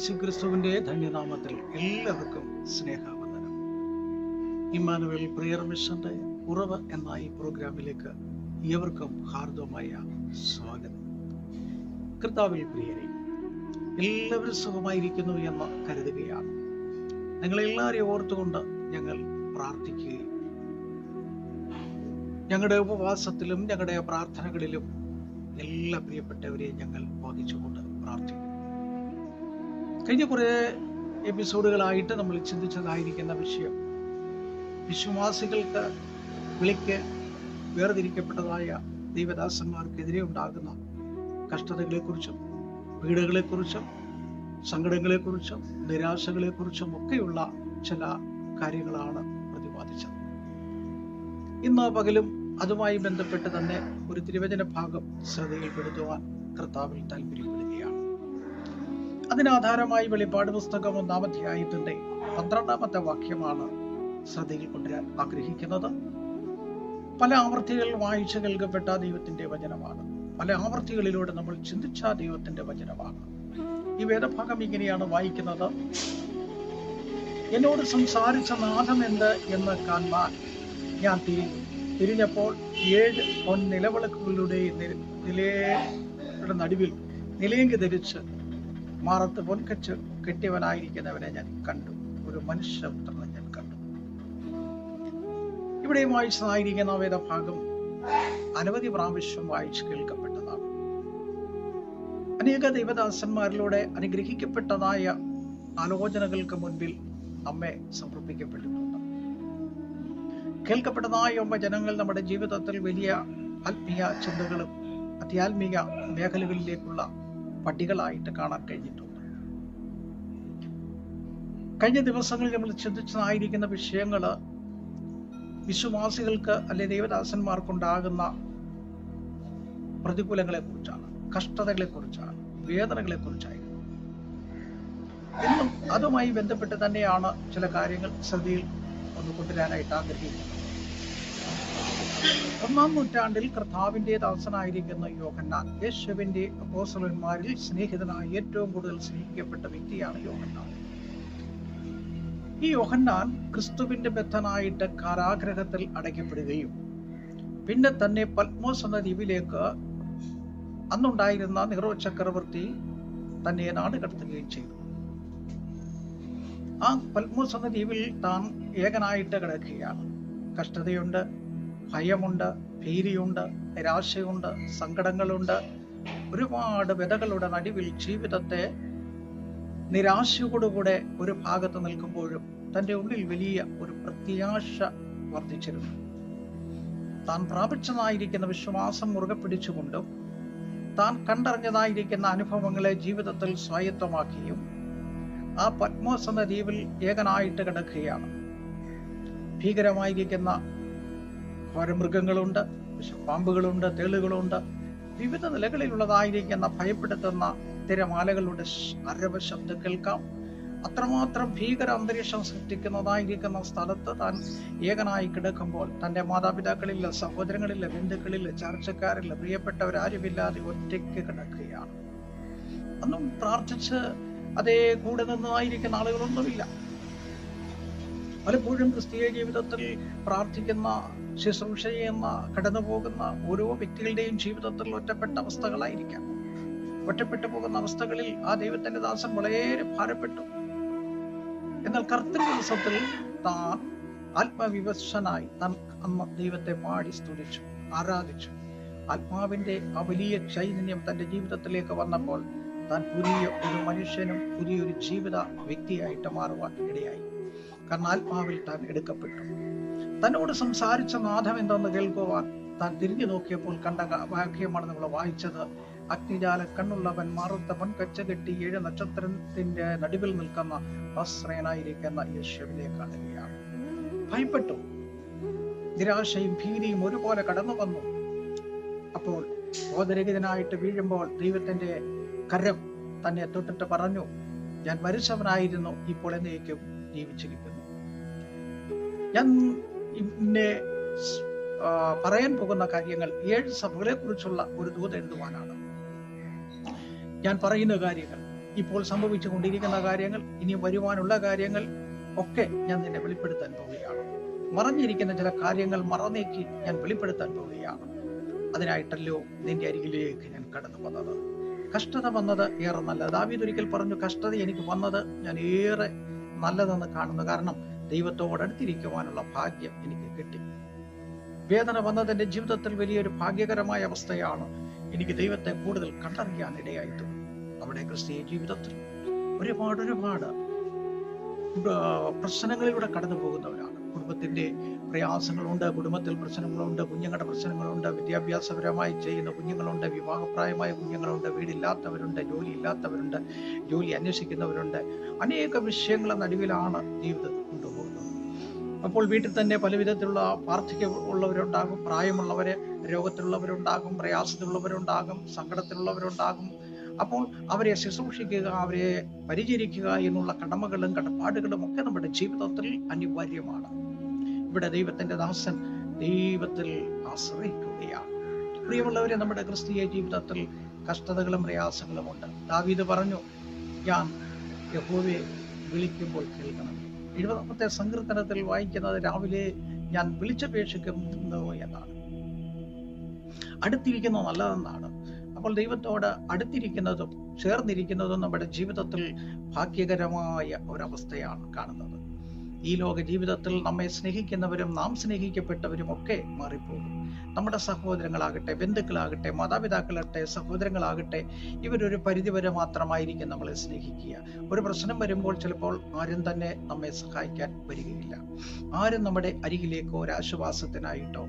കർത്താവായ യേശു ക്രിസ്തുവിന്റെ ധന്യനാമത്തിൽ എല്ലാവർക്കും സ്നേഹവന്ദനം. ഇമ്മാനുവൽ പ്രിയർ മിഷന്റെ ഉറവ് എന്ന ഈ പ്രോഗ്രാമിലേക്ക് ഏവർക്കും ഹാർദവമായ സ്വാഗതം. കർത്താവിൽ പ്രിയരെ എല്ലാവരും സുഖമായിരിക്കുന്നു എന്ന് കരുതുകയാണ്. നിങ്ങളെല്ലാവരെയും ഓർത്തുകൊണ്ട് ഞങ്ങൾ പ്രാർത്ഥിക്കുകയും ഞങ്ങളുടെ ഉപവാസത്തിലും ഞങ്ങളുടെ പ്രാർത്ഥനകളിലും എല്ലാ പ്രിയപ്പെട്ടവരെയും ഞങ്ങൾ വഹിച്ചുകൊണ്ട് പ്രാർത്ഥിക്കുന്നു. കഴിഞ്ഞ കുറേ എപ്പിസോഡുകളായിട്ട് നമ്മൾ ചിന്തിച്ചതായിരിക്കുന്ന വിഷയം. വിശ്വാസികൾക്ക് വിളിക്ക് വേർതിരിക്കപ്പെട്ടതായ ദൈവദാസന്മാർക്കെതിരെ ഉണ്ടാകുന്ന കഷ്ടതകളെക്കുറിച്ചും പീഡകളെക്കുറിച്ചും സങ്കടങ്ങളെക്കുറിച്ചും നിരാശകളെക്കുറിച്ചും ഒക്കെയുള്ള ചില കാര്യങ്ങളാണ് പ്രതിപാദിച്ചത്. ഇന്ന് പകലും അതുമായി ബന്ധപ്പെട്ട് തന്നെ ഒരു തിരുവചന ഭാഗം ശ്രദ്ധയിൽപ്പെടുത്തുവാൻ കർത്താവിൽ താല്പര്യപ്പെടുകയാണ് അതിനാധാരമായി വെളിപ്പാട് പുസ്തകം ഒന്നാം അധ്യായത്തിന്റെ പന്ത്രണ്ടാമത്തെ വാക്യമാണ് ശ്രദ്ധയിൽ കൊണ്ടുവരാൻ ആഗ്രഹിക്കുന്നത്. പല ആവർത്തികൾ വായിച്ചു കേൾക്കപ്പെട്ട ദൈവത്തിന്റെ വചനമാണ്. പല ആവർത്തികളിലൂടെ നമ്മൾ ചിന്തിച്ച ദൈവത്തിന്റെ വചനമാണ്. ഈ വേദഭാഗം ഇങ്ങനെയാണ് വായിക്കുന്നത്. എന്നോട് സംസാരിച്ച നാഥം എന്ത് എന്ന് കാണാൻ ഞാൻ തിരിഞ്ഞു. തിരിഞ്ഞപ്പോൾ ഏഴ് പൊൻ നിലവിളക്കുകളുടെ നിലയുടെ നടുവിൽ നിലയെങ്കി ധരിച്ച് മാറത്ത് പൊൻകച്ച് കെട്ടിയവനായിരിക്കുന്നവനെ ഞാൻ കണ്ടു. ഒരു മനുഷ്യപുത്രനെ ഞാൻ കണ്ടു. ഇവിടെ വായിച്ചതായിരിക്കുന്ന വേദഭാഗം അനവധി പ്രാവശ്യം വായിച്ചു കേൾക്കപ്പെട്ടതാണ്. അനേക ദൈവദാസന്മാരിലൂടെ അനുഗ്രഹിക്കപ്പെട്ടതായ ആലോചനകൾക്ക് മുൻപിൽ നമ്മെ സമർപ്പിക്കപ്പെട്ടിട്ടുണ്ട്. കേൾക്കപ്പെട്ടതായ ജനങ്ങൾ നമ്മുടെ ജീവിതത്തിൽ വലിയ ആത്മീയ ചിന്തകളും അത്യാത്മീയ മേഖലകളിലേക്കുള്ള പട്ടികളായിട്ട് കാണാൻ കഴിഞ്ഞിട്ടുണ്ട്. കഴിഞ്ഞ ദിവസങ്ങളിൽ നമ്മൾ ചിന്തിച്ചതായിരിക്കുന്ന വിഷയങ്ങൾ വിശ്വാസികൾക്ക് അല്ലെ ദൈവദാസന്മാർക്കുണ്ടാകുന്ന പ്രതികൂലങ്ങളെ കുറിച്ചാണ് കഷ്ടതകളെ കുറിച്ചാണ് വേദനകളെ കുറിച്ചായിരുന്നു അതുമായി ബന്ധപ്പെട്ട് തന്നെയാണ് ചില കാര്യങ്ങൾ ശ്രദ്ധയിൽ ഒന്ന് കൊണ്ടുവരാനായിട്ട് ആഗ്രഹിക്കുന്നത്. ഒന്നാം നൂറ്റാണ്ടിൽ കർത്താവിന്റെ ദാസനായിരിക്കുന്ന യോഹന്നാൻ യേശുവിന്റെ അപ്പോസലന്മാരിൽ സ്നേഹിതനായ ഏറ്റവും കൂടുതൽ സ്നേഹിക്കപ്പെട്ട വ്യക്തിയാണ് യോഹന്നാൻ. ഈ യോഹന്നാൻ ക്രിസ്തുവിന്റെ ബദ്ധനായിട്ട് കാരാഗ്രഹത്തിൽ അടയ്ക്കപ്പെടുകയും പിന്നെ തന്നെ പത്മോസ് എന്ന ദ്വീപിലേക്ക് അന്നുണ്ടായിരുന്ന നെഹ്റോ ചക്രവർത്തി തന്നെ നാട് കടത്തുകയും ചെയ്തു. ആ പത്മോസ് എന്ന ദ്വീപിൽ താൻ ഏകനായിട്ട് കിടക്കുകയാണ്. കഷ്ടതയുണ്ട് ഭയമുണ്ട് ഭീതിയുണ്ട് നിരാശയുണ്ട് സങ്കടങ്ങളുണ്ട്. ഒരുപാട് വിധകളുടെ നടുവിൽ ജീവിതത്തെ നിരാശയോടുകൂടെ ഒരു ഭാഗത്ത് നിൽക്കുമ്പോഴും തന്റെ ഉള്ളിൽ വലിയ ഒരു പ്രത്യാശ വർദ്ധിച്ചിരുന്നു. താൻ പ്രാപിച്ചതായിരിക്കുന്ന വിശ്വാസം മുറുകെ പിടിച്ചുകൊണ്ടും താൻ കണ്ടറിഞ്ഞതായിരിക്കുന്ന അനുഭവങ്ങളെ ജീവിതത്തിൽ സ്വായത്തമാക്കിയും ആ പത്മോസ് എന്ന ദ്വീപിൽ ഏകനായിട്ട് കിടക്കുകയാണ്. ഭീകരമായിരിക്കുന്ന മൃഗങ്ങളുണ്ട് പാമ്പുകളുണ്ട് തേളുകളുണ്ട്. വിവിധ നിലകളിലുള്ളതായിരിക്കുന്ന ഭയപ്പെടുത്തുന്ന തിരമാലകളുടെ അരവ് ശബ്ദം കേൾക്കാം. അത്രമാത്രം ഭീകര അന്തരീക്ഷം സൃഷ്ടിക്കുന്നതായിരിക്കുന്ന സ്ഥലത്ത് താൻ ഏകനായി കിടക്കുമ്പോൾ തന്റെ മാതാപിതാക്കളില്ല സഹോദരങ്ങളില്ല ബന്ധുക്കളില്ല ചർച്ചക്കാരില്ല പ്രിയപ്പെട്ടവരാരുമില്ലാതെ ഒറ്റയ്ക്ക് കിടക്കുകയാണ്. അന്നും പ്രാർത്ഥിച്ച് അതേ കൂടെ നിന്നായിരിക്കുന്ന ആളുകളൊന്നുമില്ല. പലപ്പോഴും ക്രിസ്തീയ ജീവിതത്തിൽ പ്രാർത്ഥിക്കുന്ന ശുശ്രൂഷ ചെയ്യുന്ന കടന്നു പോകുന്ന ഓരോ വ്യക്തികളുടെയും ജീവിതത്തിൽ ഒറ്റപ്പെട്ട അവസ്ഥകളായിരിക്കാം. ഒറ്റപ്പെട്ടു പോകുന്ന അവസ്ഥകളിൽ ആ ദൈവത്തിന്റെ ദാസൻ വളരെ ഭാരപ്പെട്ടു. എന്നാൽ കർത്തൃ ദിവസത്തിൽ താൻ ആത്മവിവശനായി അമ്മ ദൈവത്തെ പാടി സ്തുതിച്ചു ആരാധിച്ചു. ആത്മാവിന്റെ ആ വലിയ ചൈതന്യം തന്റെ ജീവിതത്തിലേക്ക് വന്നപ്പോൾ താൻ പുതിയ ഒരു മനുഷ്യനും പുതിയൊരു ജീവിത വ്യക്തിയായിട്ട് മാറുവാൻ ഇടയായി. കാരണം ആത്മാവിൽ താൻ എടുക്കപ്പെട്ടു. തന്നോട് സംസാരിച്ച നാഥം എന്തെന്ന് കേൾക്കുവാൻ താൻ തിരിഞ്ഞു നോക്കിയപ്പോൾ കണ്ട വാക്യമാണ് നമ്മൾ വായിച്ചത്. അഗ്നിജാല കണ്ണുള്ളവൻ മറുത്ത പൊൻകച്ച കെട്ടി ഏഴ് നക്ഷത്രത്തിന്റെ നടുവിൽ നിൽക്കുന്ന ആശ്രയനായിരിക്കുന്ന യേശുവിനെ കാണുകയാണ്. ഭയപ്പെട്ടു. നിരാശയും ഭീതിയും ഒരുപോലെ കടന്നു വന്നു. അപ്പോൾ ബോധരഹിതനായിട്ട് വീഴുമ്പോൾ ദൈവത്തിന്റെ കരം തന്നെ തൊട്ടിട്ട് പറഞ്ഞു ഞാൻ മരിച്ചവനായിരുന്നു ഇപ്പോൾ എന്നേക്കും ജീവിച്ചിരിക്കുന്നു. ഞാൻ ഇന്നെ പറയാൻ പോകുന്ന കാര്യങ്ങൾ ഏഴ് സഭകളെ കുറിച്ചുള്ള ഒരു ദൂത് എഴുതുവാനാണ് ഞാൻ പറയുന്ന കാര്യങ്ങൾ ഇപ്പോൾ സംഭവിച്ചു കൊണ്ടിരിക്കുന്ന കാര്യങ്ങൾ ഇനി വരുവാനുള്ള കാര്യങ്ങൾ ഒക്കെ ഞാൻ നിന്നെ വെളിപ്പെടുത്താൻ പോവുകയാണ്. മറഞ്ഞിരിക്കുന്ന ചില കാര്യങ്ങൾ മറന്നേക്ക് ഞാൻ വെളിപ്പെടുത്താൻ പോവുകയാണ്. അതിനായിട്ടല്ലോ നിന്റെ അരികിലേക്ക് ഞാൻ കടന്നു വന്നത്. കഷ്ടത വന്നത് ഏറെ നല്ലത്. ദാവീദ് ഒരിക്കൽ പറഞ്ഞു കഷ്ടത എനിക്ക് വന്നത് ഞാൻ ഏറെ നല്ലതെന്ന് കാണുന്നു. കാരണം ദൈവത്തോട് അടുത്തിരിക്കുവാനുള്ള ഭാഗ്യം എനിക്ക് കിട്ടി. വേദന വന്നത് ജീവിതത്തിൽ വലിയൊരു ഭാഗ്യകരമായ അവസ്ഥയാണ് എനിക്ക് ദൈവത്തെ കൂടുതൽ കണ്ടറിയാൻ ഇടയായിട്ട് നമ്മുടെ ക്രിസ്തീയ ജീവിതത്തിൽ ഒരുപാട് ഒരുപാട് പ്രശ്നങ്ങളിലൂടെ കടന്നു പോകുന്നവരാണ്. കുടുംബത്തിന്റെ പ്രയാസങ്ങളുണ്ട് കുടുംബത്തിൽ പ്രശ്നങ്ങളുണ്ട് കുഞ്ഞുങ്ങളുടെ പ്രശ്നങ്ങളുണ്ട് വിദ്യാഭ്യാസപരമായി ചെയ്യുന്ന കുഞ്ഞുങ്ങളുണ്ട് വിവാഹപ്രായമായ കുഞ്ഞുങ്ങളുണ്ട് വീടില്ലാത്തവരുണ്ട് ജോലി ഇല്ലാത്തവരുണ്ട് ജോലി അന്വേഷിക്കുന്നവരുണ്ട്. അനേക വിഷയങ്ങളുടെ നടുവിലാണ് ജീവിതം കൊണ്ടുപോകുന്നത് അപ്പോൾ വീട്ടിൽ തന്നെ പല വിധത്തിലുള്ള വാർദ്ധക്യ ഉള്ളവരുണ്ടാകും പ്രായമുള്ളവര് രോഗത്തിലുള്ളവരുണ്ടാകും പ്രയാസത്തിലുള്ളവരുണ്ടാകും സങ്കടത്തിലുള്ളവരുണ്ടാകും. അപ്പോൾ അവരെ ശുശ്രൂഷിക്കുക അവരെ പരിചരിക്കുക എന്നുള്ള കടമകളും കടപ്പാടുകളും ഒക്കെ നമ്മുടെ ജീവിതത്തിൽ അനിവാര്യമാണ്. ഇവിടെ ദൈവത്തിന്റെ ദാസൻ ദൈവത്തിൽ ആശ്രയിക്കുകയാണ്. പ്രിയമുള്ളവരെ നമ്മുടെ ക്രിസ്തീയ ജീവിതത്തിൽ കഷ്ടതകളും പ്രയാസങ്ങളും ഉണ്ട് ദാവീദ് പറഞ്ഞു ഞാൻ യഹോവയെ വിളിക്കുമ്പോൾ കേൾക്കണം. എഴുപതാമത്തെ സങ്കീർത്തനത്തിൽ വായിക്കുന്നത് രാവിലെ ഞാൻ വിളിച്ചപേക്ഷിക്കുന്നു എന്നാണ്. അടുത്തിരിക്കുന്നത് നല്ലതെന്നാണ്. അപ്പോൾ ദൈവത്തോട് അടുത്തിരിക്കുന്നതും ചേർന്നിരിക്കുന്നതും നമ്മുടെ ജീവിതത്തിൽ ഭാഗ്യകരമായ ഒരവസ്ഥയാണ് കാണുന്നത്. ഈ ലോക ജീവിതത്തിൽ നമ്മെ സ്നേഹിക്കുന്നവരും നാം സ്നേഹിക്കപ്പെട്ടവരും ഒക്കെ മാറിപ്പോകും. നമ്മുടെ സഹോദരങ്ങളാകട്ടെ ബന്ധുക്കളാകട്ടെ മാതാപിതാക്കളാകട്ടെ സഹോദരങ്ങളാകട്ടെ ഇവരൊരു പരിധിവരെ മാത്രമായിരിക്കും നമ്മളെ സ്നേഹിക്കുക. ഒരു പ്രശ്നം വരുമ്പോൾ ചിലപ്പോൾ ആരും തന്നെ നമ്മെ സഹായിക്കാൻ വരികയില്ല. ആരും നമ്മുടെ അരികിലേക്കോ ഒരാശ്വാസത്തിനായിട്ടോ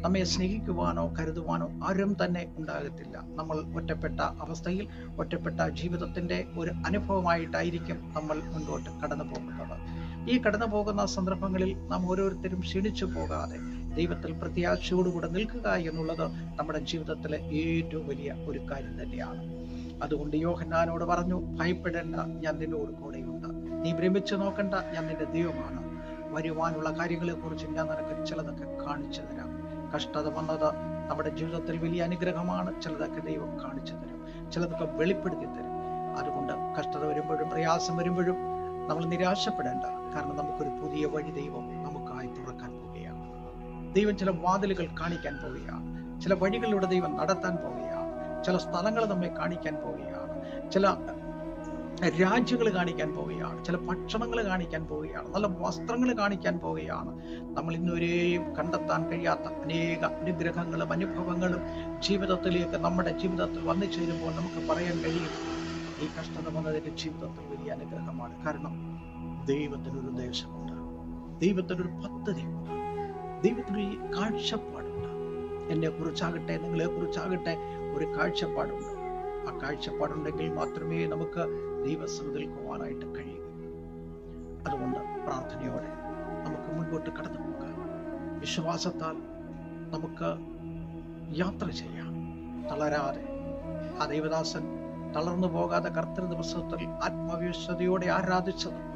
നമ്മെ സ്നേഹിക്കുവാനോ കരുതുവാനോ ആരും തന്നെ ഉണ്ടാകത്തില്ല. നമ്മൾ ഒറ്റപ്പെട്ട അവസ്ഥയിൽ ഒറ്റപ്പെട്ട ജീവിതത്തിന്റെ ഒരു അനുഭവമായിട്ടായിരിക്കും നമ്മൾ മുൻപോട്ട് കടന്നു പോകുന്നത് ഈ കടന്നു പോകുന്ന സന്ദർഭങ്ങളിൽ നാം ഓരോരുത്തരും ക്ഷണിച്ചു പോകാതെ ദൈവത്തിൽ പ്രത്യാശയോടുകൂടെ നിൽക്കുക എന്നുള്ളത് നമ്മുടെ ജീവിതത്തിലെ ഏറ്റവും വലിയ ഒരു കാര്യം തന്നെയാണ്. അതുകൊണ്ട് യോഹന്നാനോട് പറഞ്ഞു ഭയപ്പെടേണ്ട ഞാൻ നിന്നോട് കൂടെയുണ്ട്. നീ ഭ്രമിച്ചു നോക്കണ്ട ഞാൻ നിന്റെ ദൈവമാണ്. വരുവാനുള്ള കാര്യങ്ങളെ കുറിച്ച് ഞാൻ നിനക്ക് ചിലതൊക്കെ കാണിച്ചു തരാം. കഷ്ടത വന്നത് നമ്മുടെ ജീവിതത്തിൽ വലിയ അനുഗ്രഹമാണ്. ചിലതൊക്കെ ദൈവം കാണിച്ചു തരും. ചിലതൊക്കെ വെളിപ്പെടുത്തി തരും. അതുകൊണ്ട് കഷ്ടത വരുമ്പോഴും പ്രയാസം വരുമ്പോഴും നമ്മൾ നിരാശപ്പെടേണ്ട. കാരണം നമുക്കൊരു പുതിയ വഴി ദൈവം നമുക്കായി തുറക്കാൻ പോവുകയാണ്. ദൈവം ചില വാതിലുകൾ കാണിക്കാൻ പോവുകയാണ്. ചില വഴികളിലൂടെ ദൈവം നടത്താൻ പോവുകയാണ്. ചില സ്ഥലങ്ങൾ നമ്മെ കാണിക്കാൻ പോവുകയാണ്. ചില രാജ്യങ്ങൾ കാണിക്കാൻ പോവുകയാണ്. ചില ഭക്ഷണങ്ങൾ കാണിക്കാൻ പോവുകയാണ്. നല്ല വസ്ത്രങ്ങൾ കാണിക്കാൻ പോവുകയാണ്. നമ്മൾ ഇന്നുവരെയും കണ്ടെത്താൻ കഴിയാത്ത അനേക അനുഗ്രഹങ്ങളും അനുഭവങ്ങളും ജീവിതത്തിലേക്ക് നമ്മുടെ ജീവിതത്തിൽ വന്നു ചേരുമ്പോൾ നമുക്ക് പറയാൻ കഴിയും ഈ കഷ്ടത വന്നതിന്റെ ജീവിതത്തിൽ വലിയ അനുഗ്രഹമാണ്. കാരണം ദൈവത്തിനൊരു ദേശമുണ്ട് ദൈവത്തിനൊരു പദ്ധതിയുണ്ട് ദൈവത്തിനൊരു കാഴ്ചപ്പാടുണ്ട്. എന്നെ കുറിച്ചാകട്ടെ നിങ്ങളെ കുറിച്ചാകട്ടെ ഒരു കാഴ്ചപ്പാടുണ്ട്. ആ കാഴ്ചപ്പാടുണ്ടെങ്കിൽ മാത്രമേ നമുക്ക് ദൈവസന്നിധിയിൽ പോകാനായിട്ട് കഴിയൂ. അതുകൊണ്ട് പ്രാർത്ഥനയോടെ നമുക്ക് മുൻപോട്ട് കടന്നു പോകാം. വിശ്വാസത്താൽ നമുക്ക് യാത്ര ചെയ്യാം. തളരാതെ. ആ ദൈവദാസൻ തളർന്നു പോകാതെ കർത്തൃ ദിവസത്തിൽ ആത്മവിശ്വതയോടെ ആരാധിച്ചതുപോലെ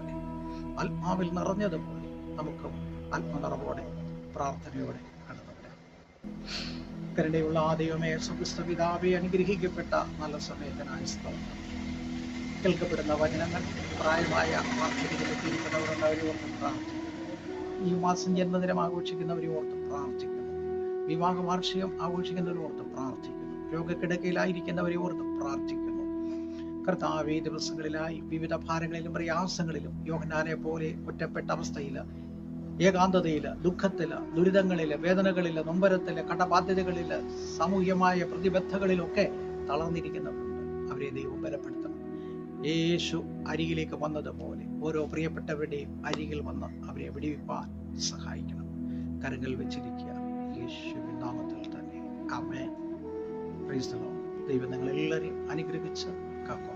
ആത്മാവിൽ നിറഞ്ഞതുപോലെ നമുക്ക് ആത്മനിറവോടെ പ്രാർത്ഥനയോടെ കടന്നു വരാം കരുണയുള്ള ആ ദൈവമേ സമസ്ത പിതാവെ അനുഗ്രഹിക്കപ്പെട്ട നല്ല സമയത്തിനായ സ്തോത്രം. കേൾക്കപ്പെടുന്ന വചനങ്ങൾ പ്രായമായ ഓർത്ത് പ്രാർത്ഥിക്കുന്നു. ഈ മാസം ജന്മദിനം ആഘോഷിക്കുന്നവരെ ഓർത്ത് പ്രാർത്ഥിക്കുന്നു. വിവാഹ വാർഷികം ആഘോഷിക്കുന്നവരെ ഓർത്ത് പ്രാർത്ഥിക്കുന്നു. രോഗക്കിടക്കയിലായിരിക്കുന്നവരെ ഓർത്ത് പ്രാർത്ഥിക്കുന്നു. കർത്താവ് ദിവസങ്ങളിലായി വിവിധ ഭാരങ്ങളിലും പ്രയാസങ്ങളിലും യോഹനാനെ പോലെ ഒറ്റപ്പെട്ട അവസ്ഥയിൽ ഏകാന്തതയിൽ ദുഃഖത്തിൽ ദുരിതങ്ങളിൽ വേദനകളിൽ നൊമ്പരത്തിൽ കടബാധ്യതകളിൽ സാമൂഹ്യമായ പ്രതിബദ്ധകളിലൊക്കെ തളർന്നിരിക്കുന്നവരുണ്ട്. അവരെ ദൈവം ബലപ്പെടുത്തണം. യേശു അരികിലേക്ക് വന്നതുപോലെ ഓരോ പ്രിയപ്പെട്ടവരുടെയും അരികിൽ വന്ന് അവരെ വിടിവിപ്പാൻ സഹായിക്കണം. കരങ്ങൾ വെച്ചിരിക്കുക. യേശുവിൻ നാമത്തിൽ തന്നെ. ലോർഡ്. ദൈവം നിങ്ങളെല്ലാവരെയും അനുഗ്രഹിച്ച് കാക്കും.